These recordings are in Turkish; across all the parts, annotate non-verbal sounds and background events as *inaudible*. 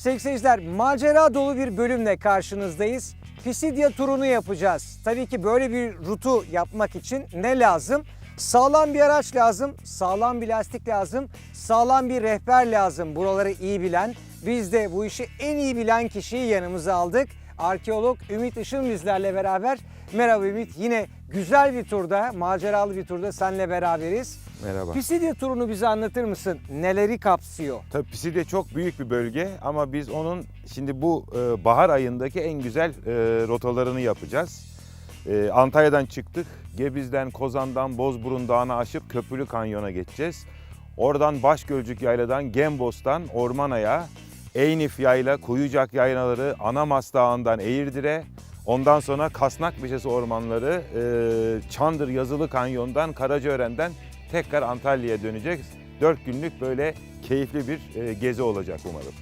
Sevgili seyirciler, macera dolu bir bölümle karşınızdayız. Pisidya turunu yapacağız. Tabii ki böyle bir rutu yapmak için ne lazım? Sağlam bir araç lazım, sağlam bir lastik lazım, sağlam bir rehber lazım. Buraları iyi bilen. Biz de bu işi en iyi bilen kişiyi yanımıza aldık. Arkeolog Ümit Işın bizlerle beraber. Merhaba Ümit. Yine güzel bir turda, maceralı bir turda seninle beraberiz. Merhaba. Pisidya turunu bize anlatır mısın? Neleri kapsıyor? Tabii Piside çok büyük bir bölge ama biz onun şimdi bu e, bahar ayındaki en güzel e, rotalarını yapacağız. E, Antalya'dan çıktık. Gebiz'den, Kozan'dan, Bozburun Dağı'na aşıp Köprülü Kanyon'a geçeceğiz. Oradan Başgölcük Yayladan, Gembos'tan Ormanaya, Eynif Yayla, Kuyucak Yaylaları, Anamas Dağı'ndan Eğirdir'e, ondan sonra Kasnak Beşesi ormanları, e, Çandır Yazılı Kanyon'dan, Karacaören'den tekrar Antalya'ya döneceğiz. 4 günlük böyle keyifli bir e, gezi olacak umarım.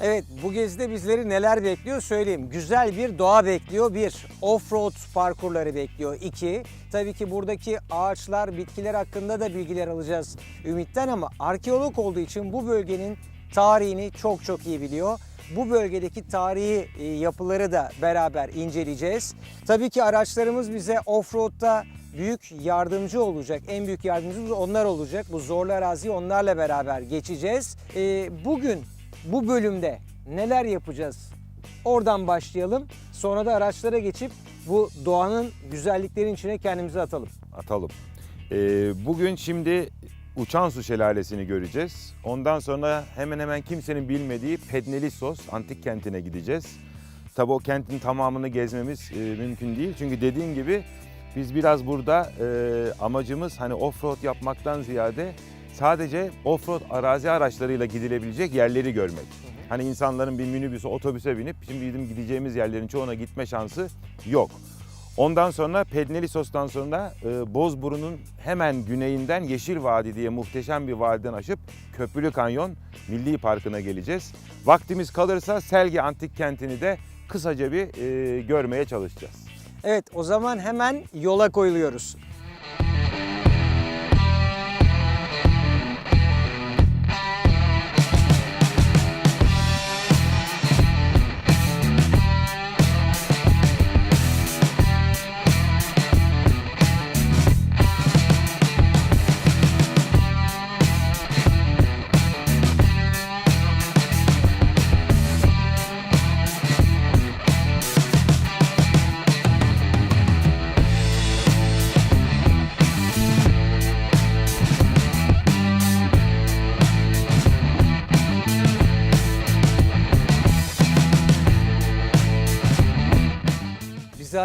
Evet bu gezide bizleri neler bekliyor söyleyeyim. Güzel bir doğa bekliyor. Bir, off-road parkurları bekliyor. İki, tabii ki buradaki ağaçlar, bitkiler hakkında da bilgiler alacağız Ümit'ten ama arkeolog olduğu için bu bölgenin tarihini çok çok iyi biliyor. Bu bölgedeki tarihi e, yapıları da beraber inceleyeceğiz. Tabii ki araçlarımız bize off-road'da büyük yardımcı olacak. En büyük yardımcımız onlar olacak. Bu zorlu araziyi onlarla beraber geçeceğiz. E, bugün bu bölümde neler yapacağız? Oradan başlayalım. Sonra da araçlara geçip bu doğanın güzelliklerinin içine kendimizi atalım. Atalım. E, bugün şimdi Uçan Su Şelalesi'ni göreceğiz. Ondan sonra hemen hemen kimsenin bilmediği Pednelissos antik kentine gideceğiz. Tabii o kentin tamamını gezmemiz e, mümkün değil. Çünkü dediğim gibi biz biraz burada e, amacımız hani offroad yapmaktan ziyade sadece offroad arazi araçlarıyla gidilebilecek yerleri görmek. Hani insanların bir minibüse, otobüse binip şimdi bizim gideceğimiz yerlerin çoğuna gitme şansı yok. Ondan sonra Pednelisos'tan sonra e, Bozburun'un hemen güneyinden Yeşil Vadi diye muhteşem bir vadiden aşıp Köprülü Kanyon Milli Parkı'na geleceğiz. Vaktimiz kalırsa Selgi Antik Kenti'ni de kısaca bir e, görmeye çalışacağız. Evet o zaman hemen yola koyuluyoruz.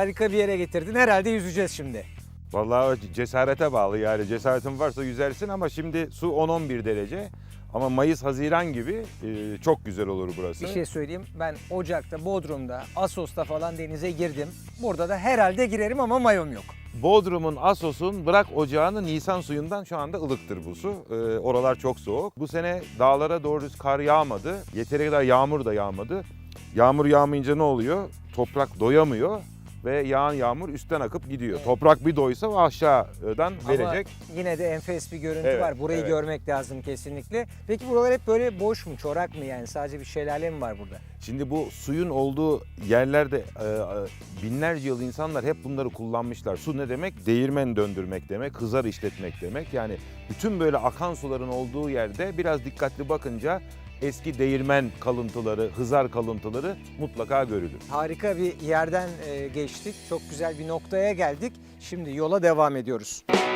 Harika bir yere getirdin. Herhalde yüzeceğiz şimdi. Vallahi cesarete bağlı yani cesaretin varsa yüzersin ama şimdi su 10-11 derece. Ama Mayıs-Haziran gibi e, çok güzel olur burası. Bir şey söyleyeyim. Ben Ocak'ta, Bodrum'da, Asos'ta falan denize girdim. Burada da herhalde girerim ama mayom yok. Bodrum'un Asos'un bırak ocağını Nisan suyundan şu anda ılıktır bu su. Ee, oralar çok soğuk. Bu sene dağlara doğru kar yağmadı. Yeteri kadar yağmur da yağmadı. Yağmur yağmayınca ne oluyor? Toprak doyamıyor ve yağan yağmur üstten akıp gidiyor. Evet. Toprak bir doysa aşağıdan Ama verecek. yine de enfes bir görüntü Evet, var. Burayı evet. görmek lazım kesinlikle. Peki buralar hep böyle boş mu, çorak mı yani? Sadece bir şelale mi var burada? Şimdi bu suyun olduğu yerlerde e, e, binlerce yıl insanlar hep bunları kullanmışlar. Su ne demek? Değirmen döndürmek demek, hızar işletmek demek. Yani bütün böyle akan suların olduğu yerde biraz dikkatli bakınca eski değirmen kalıntıları, hızar kalıntıları mutlaka görülür. Harika bir yerden e, geçtik. Çok güzel bir noktaya geldik. Şimdi yola devam ediyoruz. Güzel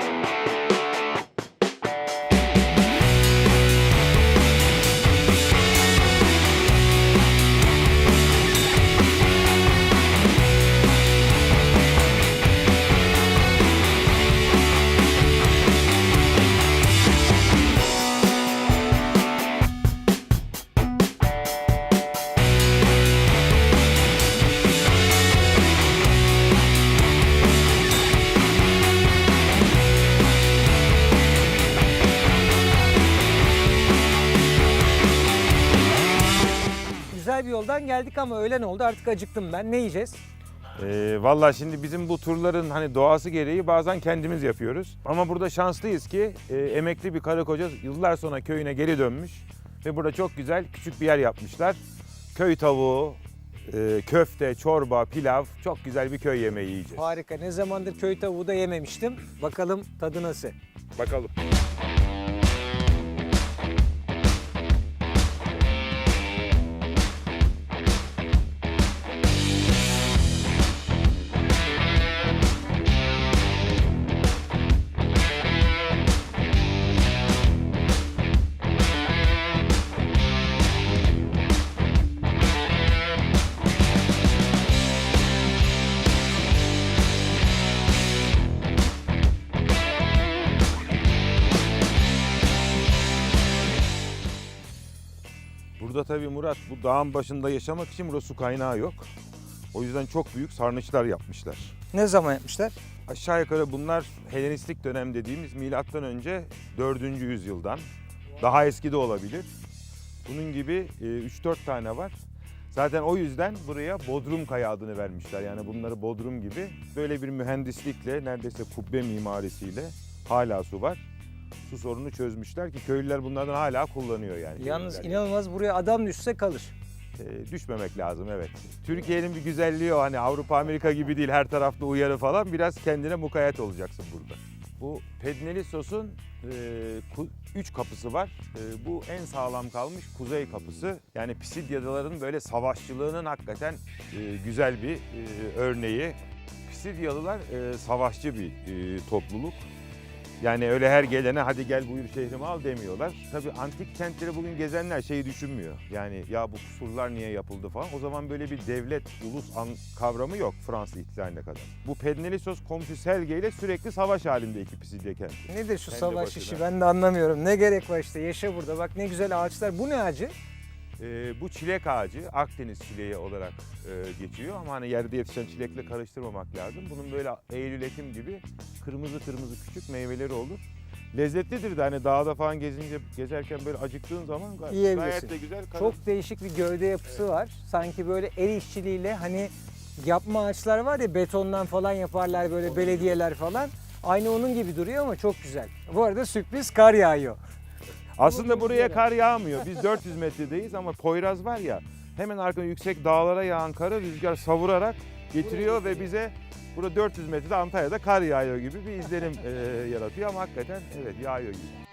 geldik ama öğlen oldu artık acıktım ben. Ne yiyeceğiz? Ee, Valla şimdi bizim bu turların hani doğası gereği bazen kendimiz yapıyoruz. Ama burada şanslıyız ki e, emekli bir karı koca yıllar sonra köyüne geri dönmüş ve burada çok güzel küçük bir yer yapmışlar. köy tavuğu, e, köfte, çorba, pilav çok güzel bir köy yemeği yiyeceğiz. Harika. Ne zamandır köy tavuğu da yememiştim. Bakalım tadı nasıl? Bakalım. Burada tabii Murat bu dağın başında yaşamak için burada su kaynağı yok. O yüzden çok büyük sarnıçlar yapmışlar. Ne zaman yapmışlar? Aşağı yukarı bunlar Helenistik dönem dediğimiz milattan önce 4. yüzyıldan. Daha eski de olabilir. Bunun gibi e, 3-4 tane var. Zaten o yüzden buraya Bodrum Kaya adını vermişler. Yani bunları Bodrum gibi böyle bir mühendislikle neredeyse kubbe mimarisiyle hala su var. Su sorunu çözmüşler ki köylüler bunlardan hala kullanıyor yani. Yalnız Köylüler. inanılmaz buraya adam düşse kalır. E, düşmemek lazım evet. Türkiye'nin bir güzelliği o hani Avrupa Amerika gibi değil her tarafta uyarı falan biraz kendine mukayyet olacaksın burada. Bu pedneli sosun 3 kapısı var. E, bu en sağlam kalmış kuzey kapısı. Yani Pisidyalıların böyle savaşçılığının hakikaten e, güzel bir e, örneği. Pisidyalılar e, savaşçı bir e, topluluk. Yani öyle her gelene hadi gel buyur şehrimi al demiyorlar. Tabii antik kentleri bugün gezenler şeyi düşünmüyor. Yani ya bu surlar niye yapıldı falan. O zaman böyle bir devlet, ulus an kavramı yok Fransız ihtilaline kadar. Bu Pednelisos komşu Selge ile sürekli savaş halinde iki Pisidye kenti. Nedir şu Kendi savaş başına. işi ben de anlamıyorum. Ne gerek var işte yaşa burada bak ne güzel ağaçlar. Bu ne ağacı? Ee, bu çilek ağacı Akdeniz çileği olarak e, geçiyor ama hani yerde yetişen çilekle karıştırmamak lazım. Bunun böyle Eylül Ekim gibi kırmızı kırmızı küçük meyveleri olur. Lezzetlidir de hani dağda falan gezince gezerken böyle acıktığın zaman gay- Yiyebilirsin. gayet de güzel. karın- Çok değişik bir gövde yapısı var. Sanki böyle el işçiliğiyle hani yapma ağaçlar var ya betondan falan yaparlar böyle belediyeler falan. Aynı onun gibi duruyor ama çok güzel. Bu arada sürpriz kar yağıyor. Aslında buraya kar yağmıyor. Biz 400 metredeyiz ama Poyraz var ya hemen arkada yüksek dağlara yağan karı rüzgar savurarak getiriyor ve bize burada 400 metrede Antalya'da kar yağıyor gibi bir izlenim e, yaratıyor ama hakikaten evet yağıyor gibi.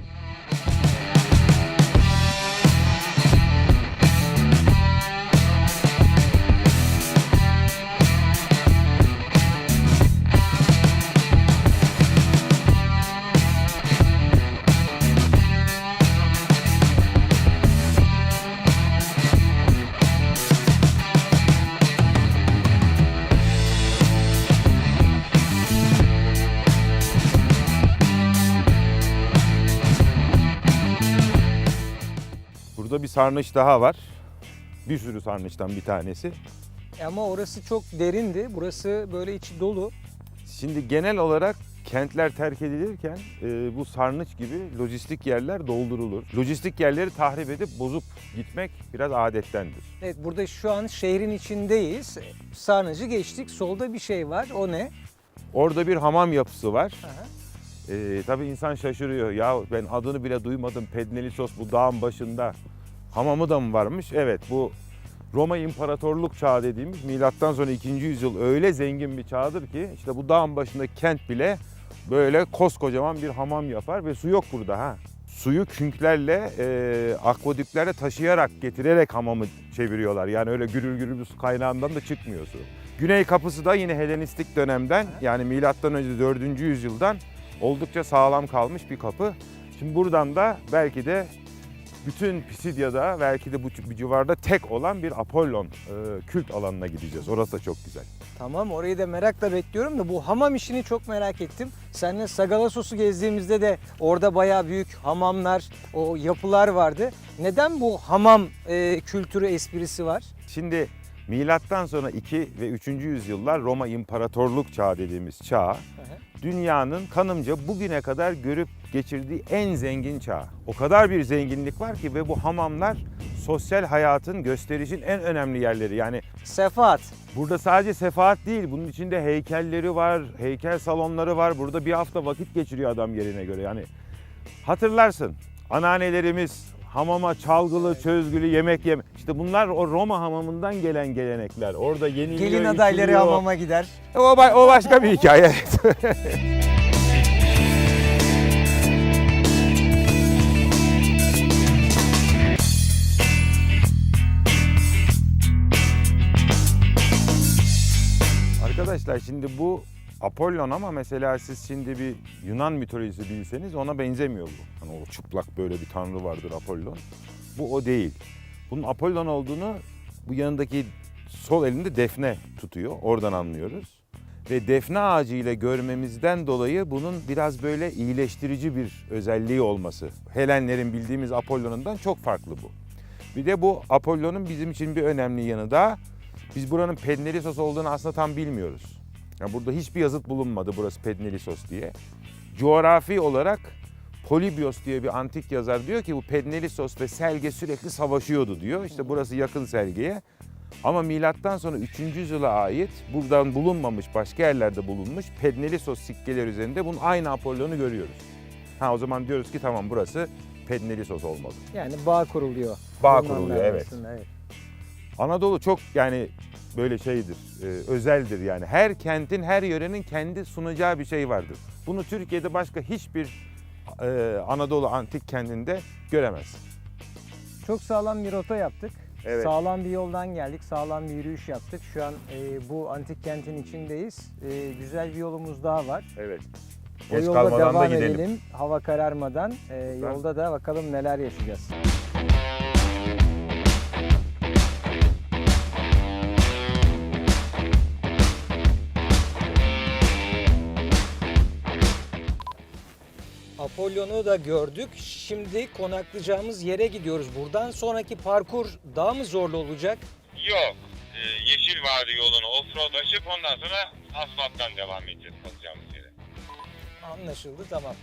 Sarnıç daha var. Bir sürü sarnıçtan bir tanesi. Ama orası çok derindi. Burası böyle içi dolu. Şimdi genel olarak kentler terk edilirken e, bu sarnıç gibi lojistik yerler doldurulur. Lojistik yerleri tahrip edip bozup gitmek biraz adettendir. Evet burada şu an şehrin içindeyiz. Sarnıcı geçtik. Solda bir şey var. O ne? Orada bir hamam yapısı var. Aha. Ee, tabii insan şaşırıyor. Ya ben adını bile duymadım. Pednelisos bu dağın başında. Hamamı da mı varmış? Evet bu Roma İmparatorluk çağı dediğimiz milattan sonra 2. yüzyıl öyle zengin bir çağdır ki işte bu dağın başındaki kent bile böyle koskocaman bir hamam yapar ve su yok burada ha. Suyu künklerle, e, akvadüklerle taşıyarak, getirerek hamamı çeviriyorlar. Yani öyle gürül gürül bir su kaynağından da çıkmıyor su. Güney kapısı da yine Helenistik dönemden yani milattan önce 4. yüzyıldan oldukça sağlam kalmış bir kapı. Şimdi buradan da belki de bütün Pisidya'da belki de bu civarda tek olan bir Apollon e, kült alanına gideceğiz. Orası da çok güzel. Tamam orayı da merakla bekliyorum da bu hamam işini çok merak ettim. Seninle Sagalassos'u gezdiğimizde de orada bayağı büyük hamamlar, o yapılar vardı. Neden bu hamam e, kültürü esprisi var? Şimdi milattan sonra 2 ve 3. yüzyıllar Roma İmparatorluk çağı dediğimiz çağ dünyanın kanımca bugüne kadar görüp geçirdiği en zengin çağ. O kadar bir zenginlik var ki ve bu hamamlar sosyal hayatın gösterişin en önemli yerleri. Yani Sefaat. Burada sadece sefahat değil, bunun içinde heykelleri var, heykel salonları var. Burada bir hafta vakit geçiriyor adam yerine göre. Yani hatırlarsın, anneannelerimiz hamama çalgılı, çözgülü yemek yeme. İşte bunlar o Roma hamamından gelen gelenekler. Orada yeniliyor, Gelin adayları içiliyor. hamama gider. O, ba- o başka bir hikaye. *laughs* Arkadaşlar şimdi bu Apollon ama mesela siz şimdi bir Yunan mitolojisi bilseniz ona benzemiyor bu. Hani o çıplak böyle bir tanrı vardır Apollon. Bu o değil. Bunun Apollon olduğunu bu yanındaki sol elinde defne tutuyor. Oradan anlıyoruz. Ve defne ağacı ile görmemizden dolayı bunun biraz böyle iyileştirici bir özelliği olması. Helenlerin bildiğimiz Apollon'undan çok farklı bu. Bir de bu Apollon'un bizim için bir önemli yanı da biz buranın Pednelisos olduğunu aslında tam bilmiyoruz. Yani burada hiçbir yazıt bulunmadı burası Pednelisos diye. Coğrafi olarak Polibios diye bir antik yazar diyor ki bu Pednelisos ve Selge sürekli savaşıyordu diyor. İşte burası yakın Selge'ye. Ama milattan sonra 3. yüzyıla ait buradan bulunmamış başka yerlerde bulunmuş Pednelisos sikkeler üzerinde bunun aynı Apollon'u görüyoruz. Ha o zaman diyoruz ki tamam burası Pednelisos olmalı. Yani bağ kuruluyor. Bağ kuruluyor, evet. evet. Anadolu çok yani böyle şeydir, e, özeldir yani. Her kentin, her yörenin kendi sunacağı bir şey vardır. Bunu Türkiye'de başka hiçbir e, Anadolu antik kentinde göremezsin. Çok sağlam bir rota yaptık. Evet. Sağlam bir yoldan geldik. Sağlam bir yürüyüş yaptık. Şu an e, bu antik kentin içindeyiz. E, güzel bir yolumuz daha var. Evet. O Geç yolda kalmadan devam da gidelim. edelim. Hava kararmadan. E, yolda da bakalım neler yaşayacağız. Apollon'u da gördük. Şimdi konaklayacağımız yere gidiyoruz. Buradan sonraki parkur daha mı zorlu olacak? Yok. Ee, Yeşil Vadi yolunu offroad açıp ondan sonra asfalttan devam edeceğiz kalacağımız yere. Anlaşıldı tamam.